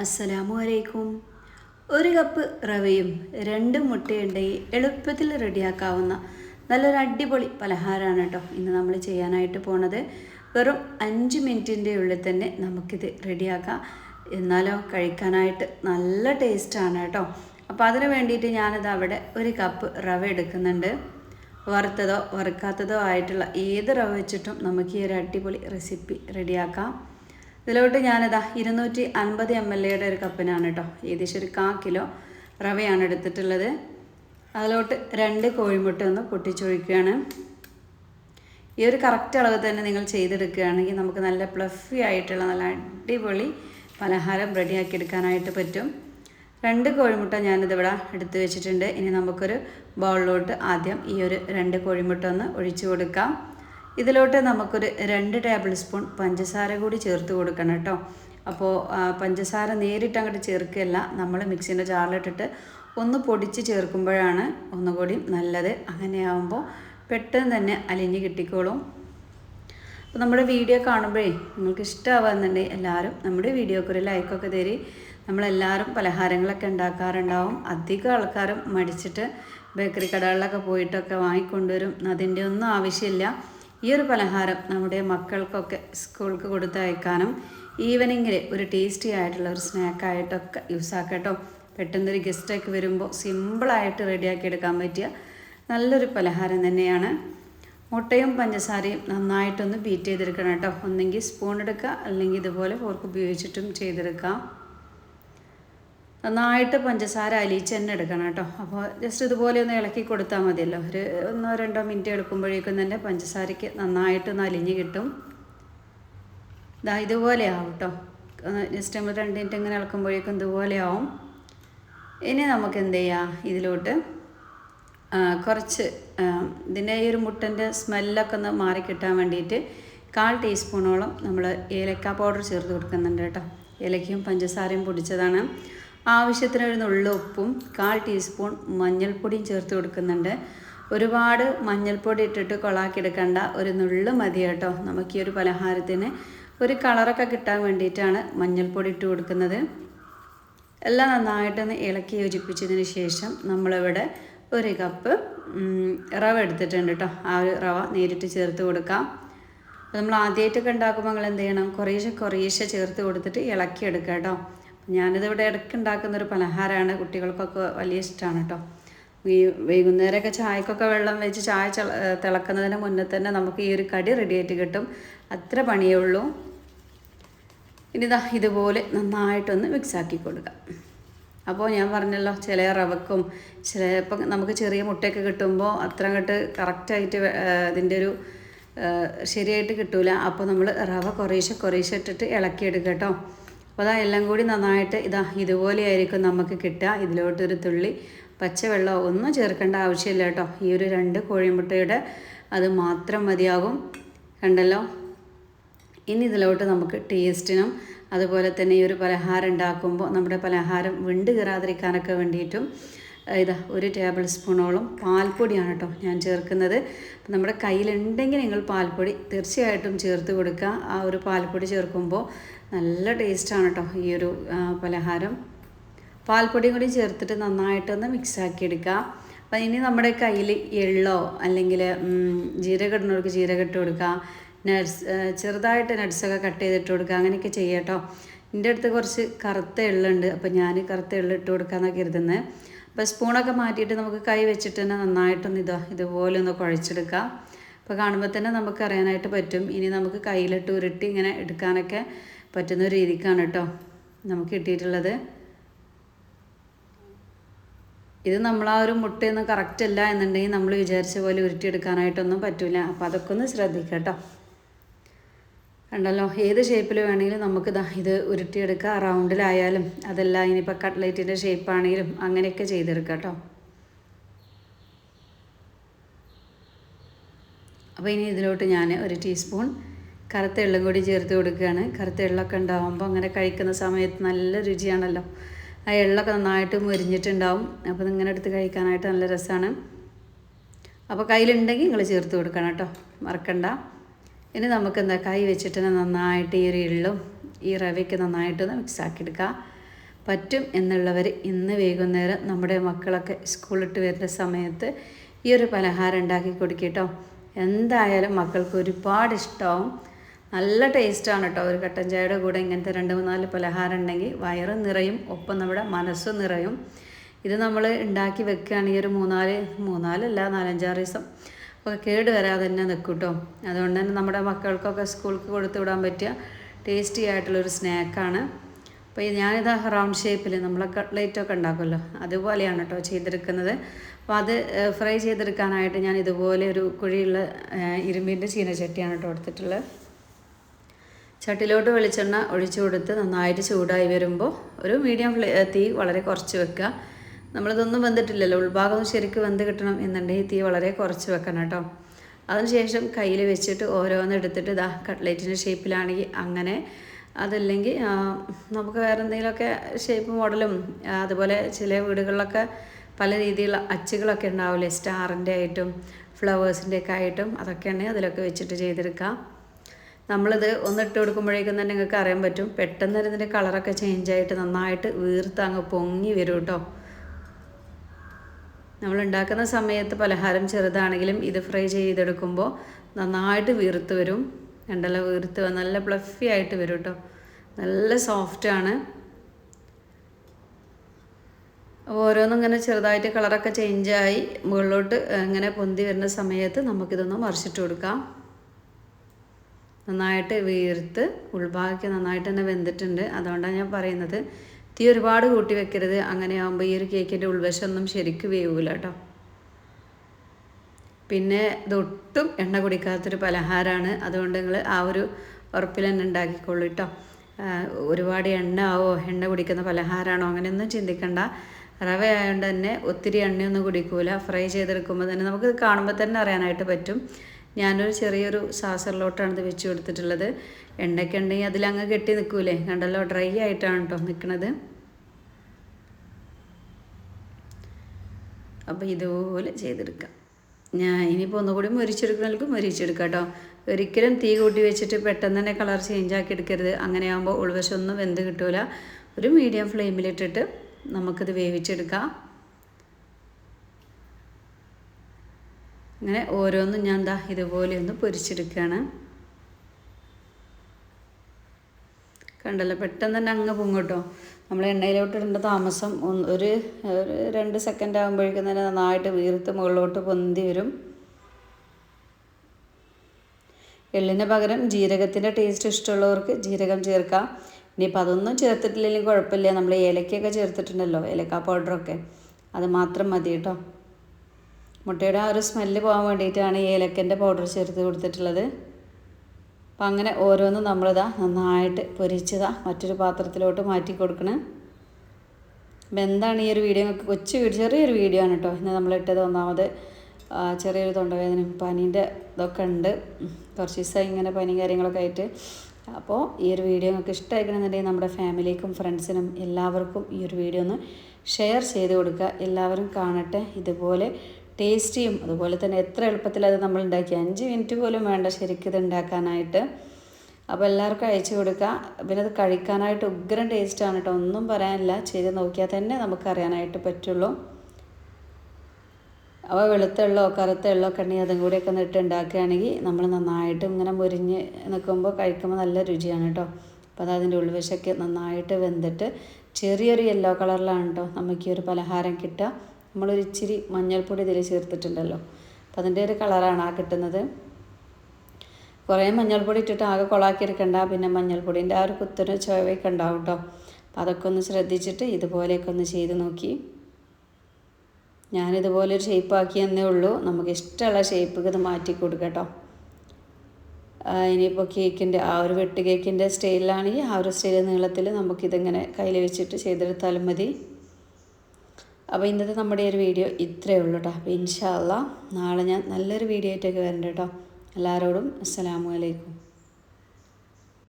അസ്സലാമു അലൈക്കും ഒരു കപ്പ് റവയും രണ്ട് മുട്ടയുണ്ടെങ്കിൽ എളുപ്പത്തിൽ റെഡിയാക്കാവുന്ന നല്ലൊരു അടിപൊളി പലഹാരമാണ് കേട്ടോ ഇന്ന് നമ്മൾ ചെയ്യാനായിട്ട് പോണത്. വെറും അഞ്ച് മിനിറ്റിന്റെ ഉള്ളിൽ തന്നെ നമുക്കിത് റെഡിയാക്കാം. എന്നാലോ കഴിക്കാനായിട്ട് നല്ല ടേസ്റ്റാണ് കേട്ടോ. അപ്പോൾ അതിന് വേണ്ടിയിട്ട് ഞാനിത് അവിടെ ഒരു കപ്പ് റവ എടുക്കുന്നുണ്ട്. വറുത്തതോ വറുക്കാത്തതോ ആയിട്ടുള്ള ഏത് റവ വെച്ചിട്ടും നമുക്ക് ഈ ഒരു അടിപൊളി റെസിപ്പി റെഡിയാക്കാം. ഇതിലോട്ട് ഞാനിതാ ഇരുന്നൂറ്റി അൻപത് എം എൽ എയുടെ ഒരു കപ്പിനാണ് കേട്ടോ. ഏകദേശം ഒരു കാ കിലോ റവയാണ് എടുത്തിട്ടുള്ളത്. അതിലോട്ട് രണ്ട് കോഴിമുട്ട ഒന്ന് പൊട്ടിച്ചൊഴിക്കുകയാണ്. ഈ ഒരു കറക്റ്റ് അളവ് തന്നെ നിങ്ങൾ ചെയ്തെടുക്കുകയാണെങ്കിൽ നമുക്ക് നല്ല പ്ലഫി ആയിട്ടുള്ള നല്ല അടിപൊളി പലഹാരം റെഡിയാക്കി എടുക്കാനായിട്ട് പറ്റും. രണ്ട് കോഴിമുട്ട ഞാനിതിവിടെ എടുത്തു വെച്ചിട്ടുണ്ട്. ഇനി നമുക്കൊരു ബൗളിലോട്ട് ആദ്യം ഈ ഒരു രണ്ട് കോഴിമുട്ട ഒന്ന് ഒഴിച്ചു കൊടുക്കാം. ഇതിലോട്ട് നമുക്കൊരു രണ്ട് ടേബിൾ സ്പൂൺ പഞ്ചസാര കൂടി ചേർത്ത് കൊടുക്കണം കേട്ടോ. അപ്പോൾ പഞ്ചസാര നേരിട്ട് അങ്ങോട്ട് ചേർക്കുകയല്ല. നമ്മൾ മിക്സിന്റെ ജാറിലിട്ടിട്ട് ഒന്ന് പൊടിച്ച് ചേർക്കുമ്പോഴാണ് ഒന്നുകൂടി നല്ലത്. അങ്ങനെയാവുമ്പോൾ പെട്ടെന്ന് തന്നെ അലിഞ്ഞ് കിട്ടിക്കോളും. അപ്പോൾ നമ്മുടെ വീഡിയോ കാണുമ്പോഴേ നിങ്ങൾക്ക് ഇഷ്ടമാവുന്നുണ്ടെങ്കിൽ എല്ലാവരും നമ്മുടെ വീഡിയോക്ക് ഒരു ലൈക്കൊക്കെ തരി. നമ്മളെല്ലാവരും പലഹാരങ്ങളൊക്കെ ഉണ്ടാക്കാറുണ്ടാവും. അധികം ആൾക്കാരും മടിച്ചിട്ട് ബേക്കറി കടകളിലൊക്കെ പോയിട്ടൊക്കെ വാങ്ങിക്കൊണ്ടുവരും. അതിന്റെ ഒന്നും ആവശ്യമില്ല. ഈ ഒരു പലഹാരം നമ്മുടെ മക്കൾക്കൊക്കെ സ്കൂൾക്ക് കൊടുത്തയക്കാനും ഈവനിങ്ങിൽ ഒരു ടേസ്റ്റി ആയിട്ടുള്ള ഒരു സ്നാക്കായിട്ടൊക്കെ യൂസ് ആക്കട്ടോ പെട്ടെന്നൊരു ഗസ്റ്റൊക്കെ വരുമ്പോൾ സിമ്പിളായിട്ട് റെഡിയാക്കി എടുക്കാൻ പറ്റിയ നല്ലൊരു പലഹാരം തന്നെയാണ്. മുട്ടയും പഞ്ചസാരയും നന്നായിട്ടൊന്ന് ബീറ്റ് ചെയ്തെടുക്കണം കേട്ടോ. ഒന്നെങ്കിൽ സ്പൂൺ എടുക്കുക അല്ലെങ്കിൽ ഇതുപോലെ ഫോർക്ക് ഉപയോഗിച്ചിട്ടും ചെയ്തെടുക്കാം. നന്നായിട്ട് പഞ്ചസാര അലിയിച്ച് തന്നെ എടുക്കണം കേട്ടോ. അപ്പോൾ ജസ്റ്റ് ഇതുപോലെ ഒന്ന് ഇളക്കി കൊടുത്താൽ മതിയല്ലോ. ഒരു ഒന്നോ രണ്ടോ മിനിറ്റ് എടുക്കുമ്പോഴേക്കും തന്നെ പഞ്ചസാരയ്ക്ക് നന്നായിട്ട് ഒന്ന് അലിഞ്ഞ് കിട്ടും. ഇതാ ഇതുപോലെ ആവും കേട്ടോ. ജസ്റ്റ് നമ്മൾ രണ്ട് മിനിറ്റ് ഇങ്ങനെ ഇളക്കുമ്പോഴേക്കും ഇതുപോലെ ആവും. ഇനി നമുക്ക് എന്ത് ചെയ്യാം? ഇതിലോട്ട് കുറച്ച് ഇതിന്റെ ഈ ഒരു മുട്ടന്റെ സ്മെല്ലൊക്കെ ഒന്ന് മാറിക്കിട്ടാൻ വേണ്ടിയിട്ട് കാൽ ടീസ്പൂണോളം നമ്മൾ ഏലക്ക പൗഡർ ചേർത്ത് കൊടുക്കുന്നുണ്ട് കേട്ടോ. ഏലക്കയും പഞ്ചസാരയും പൊടിച്ചതാണ്. ആവശ്യത്തിന് ഒരു നുള്ള ഉപ്പും കാൽ ടീസ്പൂൺ മഞ്ഞൾപ്പൊടിയും ചേർത്ത് കൊടുക്കുന്നുണ്ട്. ഒരുപാട് മഞ്ഞൾപ്പൊടി ഇട്ടിട്ട് കൊളാക്കി കൊളാക്കിയെടുക്കേണ്ട ഒരു നുള്ളു മതി കേട്ടോ. നമുക്ക് ഈ ഒരു പലഹാരത്തിന് ഒരു കളറൊക്കെ കിട്ടാൻ വേണ്ടിയിട്ടാണ് മഞ്ഞൾപ്പൊടി ഇട്ട് കൊടുക്കുന്നത്. എല്ലാം നന്നായിട്ടൊന്ന് ഇളക്കി യോജിപ്പിച്ചതിന് ശേഷം നമ്മളിവിടെ ഒരു കപ്പ് റവ എടുത്തിട്ടുണ്ട് കേട്ടോ. ആ ഒരു റവ നേരിട്ട് ചേർത്ത് കൊടുക്കാം. നമ്മൾ ആദ്യമായിട്ടൊക്കെ ഉണ്ടാക്കുമ്പോൾ നിങ്ങൾ എന്ത് ചെയ്യണം? കുറേശ്ശെ കുറേശ്ശെ ചേർത്ത് കൊടുത്തിട്ട് ഇളക്കിയെടുക്കുക കേട്ടോ. ഞാനിതിവിടെ ഇടയ്ക്ക് ഉണ്ടാക്കുന്ന ഒരു പലഹാരമാണ് കുട്ടികൾക്കൊക്കെ വലിയ ഇഷ്ടമാണ് കേട്ടോ. ഈ വൈകുന്നേരമൊക്കെ ചായക്കൊക്കെ വെള്ളം വെച്ച് ചായ തിളക്കുന്നതിന് മുന്നേ തന്നെ നമുക്ക് ഈ ഒരു കടി റെഡിയായിട്ട് കിട്ടും. അത്ര പണിയേ ഉള്ളൂ. ഇനി ഇതാ ഇതുപോലെ നന്നായിട്ടൊന്ന് മിക്സാക്കി കൊടുക്കാം. അപ്പോൾ ഞാൻ പറഞ്ഞല്ലോ ചില റവക്കും ചിലപ്പോൾ നമുക്ക് ചെറിയ മുട്ടയൊക്കെ കിട്ടുമ്പോൾ അത്ര അങ്ങോട്ട് കറക്റ്റായിട്ട് ഇതിന്റെ ഒരു ശരിയായിട്ട് കിട്ടൂല. അപ്പോൾ നമ്മൾ റവ കുറേശ്ശെ കുറേശ്ശെ ഇട്ടിട്ട് ഇളക്കിയെടുക്കുക കേട്ടോ. അപ്പോൾ അതാ എല്ലാം കൂടി നന്നായിട്ട് ഇതാ ഇതുപോലെ ആയിരിക്കും നമുക്ക് കിട്ടുക. ഇതിലോട്ടൊരു തുള്ളി പച്ചവെള്ളമോ ഒന്നും ചേർക്കേണ്ട ആവശ്യമില്ല കേട്ടോ. ഈ ഒരു രണ്ട് കോഴിമുട്ടയുടെ അത് മാത്രം മതിയാകും. കണ്ടല്ലോ? ഇനി ഇതിലോട്ട് നമുക്ക് ടേസ്റ്റിനും അതുപോലെ തന്നെ ഈ ഒരു പലഹാരം ഉണ്ടാക്കുമ്പോൾ നമ്മുടെ പലഹാരം വിണ്ട് കയറാതിരിക്കാനൊക്കെ വേണ്ടിയിട്ടും ഇതാ ഒരു ടേബിൾ സ്പൂണോളം പാൽപ്പൊടിയാണ് കേട്ടോ ഞാൻ ചേർക്കുന്നത്. നമ്മുടെ കയ്യിലുണ്ടെങ്കിൽ നിങ്ങൾ പാൽപ്പൊടി തീർച്ചയായിട്ടും ചേർത്ത് കൊടുക്കുക. ആ ഒരു പാൽപ്പൊടി ചേർക്കുമ്പോൾ നല്ല ടേസ്റ്റാണ് കേട്ടോ ഈ ഒരു പലഹാരം. പാൽപ്പൊടിയും കൂടി ചേർത്തിട്ട് നന്നായിട്ടൊന്ന് മിക്സാക്കി എടുക്കുക അപ്പം ഇനി നമ്മുടെ കയ്യിൽ എള്ളോ അല്ലെങ്കിൽ ജീരകം ഇടുന്നവർക്ക് ജീരകം ഇട്ട് കൊടുക്കുക നട്സ് ചെറുതായിട്ട് നട്സൊക്കെ കട്ട് ചെയ്തിട്ട് കൊടുക്കുക. അങ്ങനെയൊക്കെ ചെയ്യാം കേട്ടോ. എന്റെ അടുത്ത് കുറച്ച് കറുത്ത എള്ളുണ്ട് അപ്പോൾ ഞാൻ കറുത്ത എള്ള് ഇട്ട് കൊടുക്കാമെന്നാണ് കരുതുന്നത് അപ്പോൾ സ്പൂണൊക്കെ മാറ്റിയിട്ട് നമുക്ക് കൈ വെച്ചിട്ട് തന്നെ നന്നായിട്ടൊന്ന് ഇതാ ഇതുപോലെ ഒന്ന് കുഴച്ചെടുക്കാം. അപ്പോൾ കാണുമ്പോൾ തന്നെ നമുക്ക് അറിയാനായിട്ട് പറ്റും. ഇനി നമുക്ക് കയ്യിലിട്ട് ഉരുട്ടി ഇങ്ങനെ എടുക്കാനൊക്കെ പറ്റുന്ന ഒരു രീതിക്കാണ് കേട്ടോ നമുക്ക് കിട്ടിയിട്ടുള്ളത്. ഇത് നമ്മൾ ആ ഒരു മുട്ടയൊന്നും കറക്റ്റ് അല്ല എന്നുണ്ടെങ്കിൽ നമ്മൾ വിചാരിച്ച പോലെ ഉരുട്ടിയെടുക്കാനായിട്ടൊന്നും പറ്റില്ല അപ്പോൾ അതൊക്കെ ഒന്ന് ശ്രദ്ധിക്കാം കേട്ടോ കണ്ടല്ലോ ഏത് ഷേപ്പിൽ വേണമെങ്കിലും നമുക്ക് ഇതാ ഇത് ഉരുട്ടിയെടുക്കുക റൗണ്ടിലായാലും അതല്ല ഇനിയിപ്പോൾ കട്ട്ലേറ്റിന്റെ ഷേപ്പാണെങ്കിലും അങ്ങനെയൊക്കെ ചെയ്തെടുക്കാം കേട്ടോ അപ്പോൾ ഇനി ഇതിലോട്ട് ഞാൻ ഒരു ടീസ്പൂൺ കറുത്ത എള്ളും കൂടി ചേർത്ത് കൊടുക്കുകയാണ്. കറുത്ത എള്ളൊക്കെ ഉണ്ടാകുമ്പോൾ അങ്ങനെ കഴിക്കുന്ന സമയത്ത് നല്ല രുചിയാണല്ലോ. ആ എള്ളൊക്കെ നന്നായിട്ട് മുരിഞ്ഞിട്ടുണ്ടാവും. അപ്പോൾ ഇങ്ങനെ എടുത്ത് കഴിക്കാനായിട്ട് നല്ല രസമാണ് അപ്പോൾ കയ്യിലുണ്ടെങ്കിൽ നിങ്ങൾ ചേർത്ത് കൊടുക്കണം കേട്ടോ മറക്കണ്ട. ഇനി നമുക്ക് എന്താ കൈ വെച്ചിട്ട് നന്നായിട്ട് ഈ ഒരു എള്ളും ഈ റവയ്ക്ക് നന്നായിട്ടൊന്ന് മിക്സ് എടുക്കാം പറ്റും എന്നുള്ളവർ ഇന്ന് വൈകുന്നേരം നമ്മുടെ മക്കളൊക്കെ സ്കൂളിട്ട് വരുന്ന സമയത്ത് ഈ ഒരു പലഹാരം ഉണ്ടാക്കി കൊടുക്കട്ടോ. എന്തായാലും മക്കൾക്ക് ഒരുപാട് ഇഷ്ടമാവും നല്ല ടേസ്റ്റാണ് കേട്ടോ ഒരു കട്ടൻ ചായയുടെ കൂടെ ഇങ്ങനത്തെ രണ്ട് മൂന്നാൽ പലഹാരം ഉണ്ടെങ്കിൽ വയറും നിറയും ഒപ്പം നമ്മുടെ മനസ്സും നിറയും. ഇത് നമ്മൾ ഉണ്ടാക്കി വെക്കുകയാണെങ്കിൽ ഒരു മൂന്നാൽ മൂന്നാലല്ല നാലഞ്ചാറ് ദിവസം. ഒക്കെ കേട് വരാതെ തന്നെ നിൽക്കും കേട്ടോ അതുകൊണ്ട് തന്നെ നമ്മുടെ മക്കൾക്കൊക്കെ സ്കൂൾക്ക് കൊടുത്തു വിടാൻ പറ്റിയ ടേസ്റ്റി ആയിട്ടുള്ളൊരു സ്നാക്കാണ് അപ്പോൾ ഞാനിത് റൗണ്ട് ഷേപ്പിൽ നമ്മളെ കട്ട്ലേറ്റൊക്കെ ഉണ്ടാക്കുമല്ലോ അതുപോലെയാണ് കേട്ടോ ചെയ്തെടുക്കുന്നത്. അപ്പോൾ അത് ഫ്രൈ ചെയ്തെടുക്കാനായിട്ട് ഞാൻ ഇതുപോലെ ഒരു കുഴിയുള്ള ഇരുമ്പിന്റെ ചീനച്ചട്ടിയാണ് കേട്ടോ എടുത്തിട്ടുള്ളത്. ചട്ടിലോട്ട് വെളിച്ചെണ്ണ ഒഴിച്ചു കൊടുത്ത് നന്നായിട്ട് ചൂടായി വരുമ്പോൾ ഒരു മീഡിയം തീ വളരെ കുറച്ച് വെക്കുക. നമ്മളിതൊന്നും വെന്തിട്ടില്ലല്ലോ ഉൾഭാഗം ശരിക്ക് വെന്ത് കിട്ടണം എന്നുണ്ടെങ്കിൽ തീ വളരെ കുറച്ച് വെക്കണം കേട്ടോ. അതിനുശേഷം കയ്യിൽ വെച്ചിട്ട് ഓരോന്ന് എടുത്തിട്ട് ഇതാ കട്ട്ലേറ്റിന്റെ ഷേപ്പിലാണെങ്കിൽ അങ്ങനെ അതല്ലെങ്കിൽ നമുക്ക് വേറെ എന്തെങ്കിലുമൊക്കെ ഷേപ്പ് മോഡലും അതുപോലെ ചില വീടുകളിലൊക്കെ പല രീതിയിലുള്ള അച്ചുകളൊക്കെ ഉണ്ടാവില്ലേ? സ്റ്റാറിന്റെ ആയിട്ടും ഫ്ലവേഴ്സിന്റെ ഒക്കെ ആയിട്ടും അതൊക്കെ ഉണ്ടെങ്കിൽ അതിലൊക്കെ വെച്ചിട്ട് ചെയ്തെടുക്കാം. നമ്മളിത് ഒന്നിട്ട് കൊടുക്കുമ്പോഴേക്കും തന്നെ നിങ്ങൾക്ക് അറിയാൻ പറ്റും. പെട്ടെന്ന് ഇതിന്റെ കളറൊക്കെ ചേഞ്ച് ആയിട്ട് നന്നായിട്ട് വീർത്ത് അങ്ങ് പൊങ്ങി വരും കേട്ടോ. നമ്മൾ ഉണ്ടാക്കുന്ന സമയത്ത് പലഹാരം ചെറുതാണെങ്കിലും ഇത് ഫ്രൈ ചെയ്തെടുക്കുമ്പോൾ നന്നായിട്ട് വീർത്ത് വരും. രണ്ടല്ല വീർത്ത് നല്ല പ്ലഫി ആയിട്ട് വരും കേട്ടോ നല്ല സോഫ്റ്റാണ് ഓരോന്നും ഇങ്ങനെ ചെറുതായിട്ട് കളറൊക്കെ ചേഞ്ചായി മുകളിലോട്ട് ഇങ്ങനെ പൊന്തി വരുന്ന സമയത്ത് നമുക്കിതൊന്ന് മറിച്ചിട്ട് കൊടുക്കാം. നന്നായിട്ട് വീർത്ത് ഉൾഭാഗമൊക്കെ നന്നായിട്ട് തന്നെ വെന്തിട്ടുണ്ട്. അതുകൊണ്ടാണ് ഞാൻ പറയുന്നത് തീ ഒരുപാട് കൂട്ടി വെക്കരുത്. അങ്ങനെ ആകുമ്പോൾ ഈ ഒരു കേക്കിന്റെ ഉൾവശമൊന്നും ശരിക്കും വേവില്ല കേട്ടോ. പിന്നെ ഇതൊട്ടും എണ്ണ കുടിക്കാത്തൊരു പലഹാരമാണ് അതുകൊണ്ട് നിങ്ങൾ ആ ഒരു ഉറപ്പിൽ തന്നെ ഉണ്ടാക്കിക്കോളൂ കേട്ടോ. ഒരുപാട് എണ്ണ ആവോ? എണ്ണ കുടിക്കുന്ന പലഹാരമാണോ അങ്ങനെയൊന്നും ചിന്തിക്കണ്ട. റവ ആയതുകൊണ്ട് തന്നെ ഒത്തിരി എണ്ണയൊന്നും കുടിക്കൂല. ഫ്രൈ ചെയ്തെടുക്കുമ്പോൾ തന്നെ നമുക്ക് കാണുമ്പോൾ തന്നെ അറിയാനായിട്ട് പറ്റും. ഞാനൊരു ചെറിയൊരു സാസറിലോട്ടാണ് ഇത് വെച്ച് കൊടുത്തിട്ടുള്ളത്. എണ്ണയ്ക്ക് ഉണ്ടെങ്കിൽ അതിലങ്ങ് കെട്ടി നിൽക്കൂലേ? കണ്ടല്ലോ ഡ്രൈ ആയിട്ടാണ് കേട്ടോ നിൽക്കുന്നത് അപ്പോൾ ഇതുപോലെ ചെയ്തെടുക്കാം. ഞാൻ ഇനിയിപ്പോൾ ഒന്നുകൂടി മൊരിച്ചെടുക്കണമെങ്കിൽ മൊരിച്ചെടുക്കാം കേട്ടോ ഒരിക്കലും തീ കൂട്ടി വെച്ചിട്ട് പെട്ടെന്ന് തന്നെ കളർ ചേഞ്ച് ആക്കി എടുക്കരുത്. അങ്ങനെ ആകുമ്പോൾ ഉൾവശം ഒന്നും വെന്ത് കിട്ടൂല. ഒരു മീഡിയം ഫ്ലെയിമിലിട്ടിട്ട് നമുക്കിത് വേവിച്ചെടുക്കാം. അങ്ങനെ ഓരോന്നും ഞാൻ ദാ ഇതുപോലെ ഒന്ന് പൊരിച്ചെടുക്കുകയാണ് കണ്ടല്ലോ പെട്ടെന്ന് തന്നെ അങ്ങ് പൊങ്ങട്ടോ നമ്മൾ എണ്ണയിലോട്ട് ഇടേണ്ട താമസം ഒരു രണ്ട് സെക്കൻഡ് ആകുമ്പോഴേക്കും തന്നെ നന്നായിട്ട് വീർത്ത് മുകളിലോട്ട് പൊന്തി വരും. എള്ളിന് പകരം ജീരകത്തിന്റെ ടേസ്റ്റ് ഇഷ്ടമുള്ളവർക്ക് ജീരകം ചേർക്കാം. ഇനിയിപ്പോൾ അതൊന്നും ചേർത്തിട്ടില്ലെങ്കിലും കുഴപ്പമില്ല. നമ്മൾ ഏലക്കയൊക്കെ ചേർത്തിട്ടുണ്ടല്ലോ ഏലക്ക പൗഡറൊക്കെ അത് മാത്രം മതി കേട്ടോ. മുട്ടയുടെ ആ ഒരു സ്മെല്ല് പോകാൻ വേണ്ടിയിട്ടാണ് ഏലക്കന്റെ പൗഡർ ചേർത്ത് കൊടുത്തിട്ടുള്ളത്. അപ്പം അങ്ങനെ ഓരോന്നും നമ്മളിതാ നന്നായിട്ട് പൊരിച്ചതാ മറ്റൊരു പാത്രത്തിലോട്ട് മാറ്റി കൊടുക്കണം. അപ്പം എന്താണ് ഈ ഒരു വീഡിയോ? നിങ്ങൾക്ക് കൊച്ചു വീഡിയോ ചെറിയൊരു വീഡിയോ ആണ് കേട്ടോ. ഇന്ന് നമ്മളിട്ടത് ഒന്നാമത് ചെറിയൊരു തൊണ്ടവേദനയും പനീന്റെ ഇതൊക്കെ ഉണ്ട്. കുറച്ച് ദിവസമായി ഇങ്ങനെ പനിയും കാര്യങ്ങളൊക്കെ ആയിട്ട്. അപ്പോൾ ഈ ഒരു വീഡിയോ നിങ്ങൾക്ക് ഇഷ്ടമായിരിക്കണമെന്നുണ്ടെങ്കിൽ നമ്മുടെ ഫാമിലിക്കും ഫ്രണ്ട്സിനും എല്ലാവർക്കും ഈ ഒരു വീഡിയോ ഒന്ന് ഷെയർ ചെയ്ത് കൊടുക്കുക. എല്ലാവരും കാണട്ടെ. ഇതുപോലെ ടേസ്റ്റിയും അതുപോലെ തന്നെ എത്ര എളുപ്പത്തിൽ അത് നമ്മൾ ഉണ്ടാക്കി. അഞ്ച് മിനിറ്റ് പോലും വേണ്ട ശരിക്കും ഇത് ഉണ്ടാക്കാനായിട്ട്. അപ്പോൾ എല്ലാവർക്കും അയച്ചു കൊടുക്കുക. പിന്നെ അത് കഴിക്കാനായിട്ട് ഉഗ്രം ടേസ്റ്റാണ് കേട്ടോ ഒന്നും പറയാനില്ല. ചെയ്ത് നോക്കിയാൽ തന്നെ നമുക്കറിയാനായിട്ട് പറ്റുള്ളൂ. അപ്പോൾ വെളുത്ത വെള്ളമോ കറുത്ത വെള്ളമോ കണ്ണി അതും കൂടെയൊക്കെ നിട്ട് ഉണ്ടാക്കുകയാണെങ്കിൽ നമ്മൾ നന്നായിട്ട് ഇങ്ങനെ മുരിഞ്ഞ് നിൽക്കുമ്പോൾ കഴിക്കുമ്പോൾ നല്ല രുചിയാണ് കേട്ടോ അപ്പോൾ അത് അതിന്റെ ഉൾവശമൊക്കെ നന്നായിട്ട് വെന്തിട്ട് ചെറിയൊരു യെല്ലോ കളറിലാണ് കേട്ടോ നമുക്ക് ഈ ഒരു പലഹാരം കിട്ടുക. നമ്മളൊരു ഇച്ചിരി മഞ്ഞൾപ്പൊടി ഇതിൽ ചേർത്തിട്ടുണ്ടല്ലോ. അപ്പം അതിന്റെ ഒരു കളറാണ് ആ കിട്ടുന്നത്. കുറേ മഞ്ഞൾപ്പൊടി ഇട്ടിട്ട് ആകെ കൊളാക്കി എടുക്കണ്ട പിന്നെ മഞ്ഞൾപ്പൊടിന്റെ ആ ഒരു കുത്തൊരു ചുവയൊക്കെ ഉണ്ടാവും കേട്ടോ അപ്പം അതൊക്കെ ഒന്ന് ശ്രദ്ധിച്ചിട്ട് ഇതുപോലെയൊക്കെ ഒന്ന് ചെയ്ത് നോക്കി. ഞാനിതുപോലെ ഒരു ഷേപ്പ് ആക്കിയെന്നേ ഉള്ളൂ. നമുക്ക് ഇഷ്ടമുള്ള ഷേപ്പ് ഇത് മാറ്റി കൊടുക്കട്ടോ കേട്ടോ ഇനിയിപ്പോൾ കേക്കിന്റെ ആ ഒരു വെട്ട് കേക്കിന്റെ സ്റ്റൈലിലാണെങ്കിൽ ആ ഒരു സ്റ്റൈൽ നീളത്തിൽ നമുക്കിതിങ്ങനെ കയ്യിൽ വെച്ചിട്ട് ചെയ്തെടുത്താലും മതി. അപ്പോൾ ഇന്നത്തെ നമ്മുടെ ഒരു വീഡിയോ ഇത്രയേ ഉള്ളൂ കേട്ടോ അപ്പോൾ ഇൻഷാല്ല നാളെ ഞാൻ നല്ലൊരു വീഡിയോ ആയിട്ടൊക്കെ വരണ്ട കേട്ടോ എല്ലാവരോടും അസ്സലാമു അലൈക്കും.